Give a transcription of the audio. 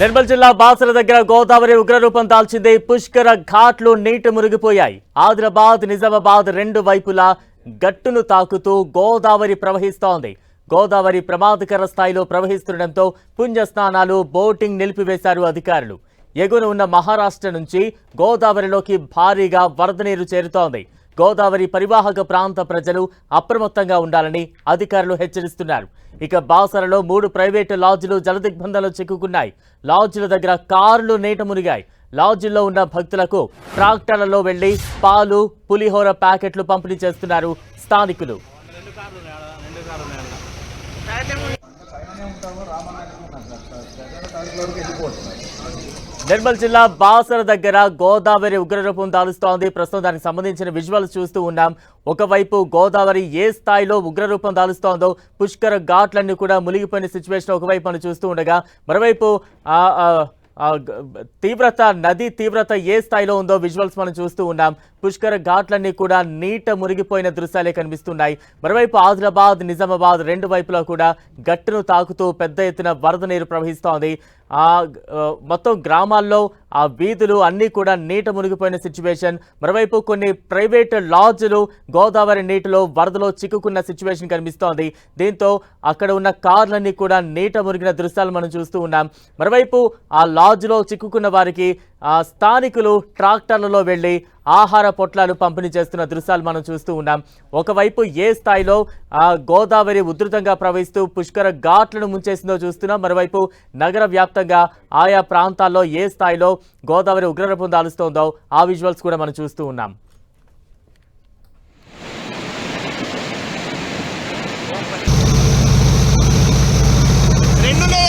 నిర్మల్ జిల్లా బాసర దగ్గర గోదావరి ఉగ్రరూపం దాల్చింది. పుష్కర ఘాట్లు నీటి మురిగిపోయాయి. ఆదిలాబాద్ నిజామాబాద్ రెండు వైపులా గట్టును తాకుతూ గోదావరి ప్రవహిస్తోంది. గోదావరి ప్రమాదకర స్థాయిలో ప్రవహిస్తుండటంతో పుణ్య స్నానాలు బోటింగ్ నిలిపివేశారు అధికారులు. ఎగున ఉన్న మహారాష్ట్ర నుంచి గోదావరిలోకి భారీగా వరద నీరు చేరుతోంది. గోదావరి పరివాహక ప్రాంత ప్రజలు అప్రమత్తంగా ఉండాలని అధికారులు హెచ్చరిస్తున్నారు. ఇక బాసరలో మూడు ప్రైవేటు లాడ్జ్లు జలదిగ్బంధంలో చిక్కుకున్నాయి. లాడ్జ్ల దగ్గర కార్లు నీట మునిగాయి. లాడ్జిల్లో ఉన్న భక్తులకు ట్రాక్టర్లలో వెళ్ళి పాలు పులిహోర ప్యాకెట్లు పంపిణీ చేస్తున్నారు స్థానికులు. నిర్మల్ జిల్లా బాసర దగ్గర గోదావరి ఉగ్రరూపం దాలుస్తోంది. ప్రస్తుతం దానికి సంబంధించిన విజువల్స్ చూస్తూ ఉన్నాం. ఒకవైపు గోదావరి ఏ స్థాయిలో ఉగ్రరూపం దాలుస్తోందో పుష్కర ఘాట్లన్నీ కూడా మునిగిపోయిన సిచ్యువేషన్ ఒకవైపు మనం చూస్తూ ఉండగా మరోవైపు తీవ్రత నది తీవ్రత ఏ స్థాయిలో ఉందో విజువల్స్ మనం చూస్తూ ఉన్నాం. పుష్కర ఘాట్లన్నీ కూడా నీట మునిగిపోయిన దృశ్యాలే కనిపిస్తున్నాయి. మరోవైపు ఆదిలాబాద్ నిజామాబాద్ రెండు వైపులా కూడా గట్టును తాకుతూ పెద్ద ఎత్తున వరద నీరు ప్రవహిస్తోంది. ఆ మొత్తం గ్రామాల్లో ఆ వీధులు అన్నీ కూడా నీట మునిగిపోయిన సిచ్యువేషన్ మరోవైపు కొన్ని ప్రైవేట్ లాడ్జ్లు గోదావరి నీటిలో వరదలో చిక్కుకున్న సిచ్యువేషన్ కనిపిస్తోంది. దీంతో అక్కడ ఉన్న కార్లన్నీ కూడా నీట మునిగిన దృశ్యాలు మనం చూస్తూ ఉన్నాం. మరోవైపు ఆ లాడ్జ్లో చిక్కుకున్న వారికి స్థానికులు ట్రాక్టర్లలో వెళ్ళి ఆహార పొట్లాలు పంపిణీ చేస్తున్న దృశ్యాలు మనం చూస్తూ ఉన్నాం. ఒకవైపు ఏ స్థాయిలో గోదావరి ఉధృతంగా ప్రవహిస్తూ పుష్కర ఘాట్లను ముంచేసిందో చూస్తున్నాం. మరోవైపు నగర వ్యాప్తంగా ఆయా ప్రాంతాల్లో ఏ స్థాయిలో గోదావరి ఉగ్రరూపం దాలుస్తోందో ఆ విజువల్స్ కూడా మనం చూస్తూ ఉన్నాం. రెండు కూడా